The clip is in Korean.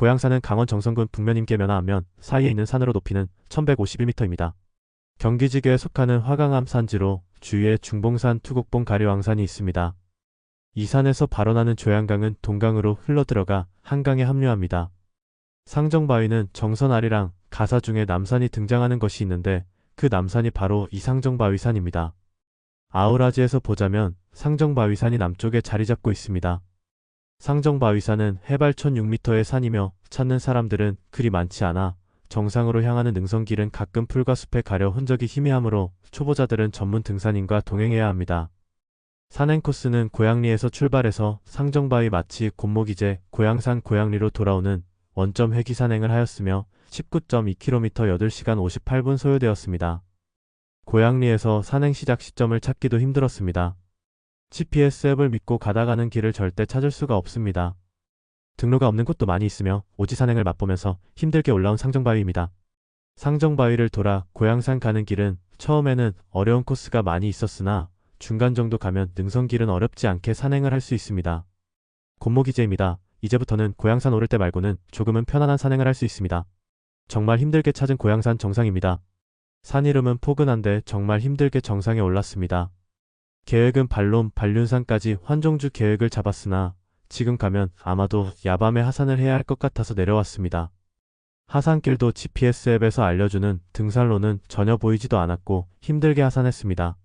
고양산은 강원 정선군 북면임계 면하면 사이에 있는 산으로 높이는 1151m입니다. 경기지교에 속하는 화강암 산지로 주위에 중봉산 투곡봉 가리왕산이 있습니다. 이 산에서 발원하는 조양강은 동강으로 흘러들어가 한강에 합류합니다. 상정바위는 정선 아래랑 가사 중에 남산이 등장하는 것이 있는데 그 남산이 바로 이 상정바위산입니다. 아우라지에서 보자면 상정바위산이 남쪽에 자리 잡고 있습니다. 상정바위산은 해발 1006m의 산이며 찾는 사람들은 그리 많지 않아 정상으로 향하는 능선길은 가끔 풀과 숲에 가려 흔적이 희미하므로 초보자들은 전문 등산인과 동행해야 합니다. 산행 코스는 고양리에서 출발해서 상정바위 마치 곤목이제 고양산 고양리로 돌아오는 원점 회기 산행을 하였으며 19.2km 8시간 58분 소요되었습니다. 고양리에서 산행 시작 시점을 찾기도 힘들었습니다. GPS 앱을 믿고 가다가는 길을 절대 찾을 수가 없습니다. 등로가 없는 곳도 많이 있으며 오지 산행을 맛보면서 힘들게 올라온 상정바위입니다. 상정바위를 돌아 고양산 가는 길은 처음에는 어려운 코스가 많이 있었으나 중간 정도 가면 능선길은 어렵지 않게 산행을 할 수 있습니다. 곤목이제입니다. 이제부터는 고양산 오를 때 말고는 조금은 편안한 산행을 할 수 있습니다. 정말 힘들게 찾은 고양산 정상입니다. 산 이름은 포근한데 정말 힘들게 정상에 올랐습니다. 계획은 발롬, 반륜산까지 환종주 계획을 잡았으나 지금 가면 아마도 야밤에 하산을 해야 할 것 같아서 내려왔습니다. 하산길도 GPS 앱에서 알려주는 등산로는 전혀 보이지도 않았고 힘들게 하산했습니다.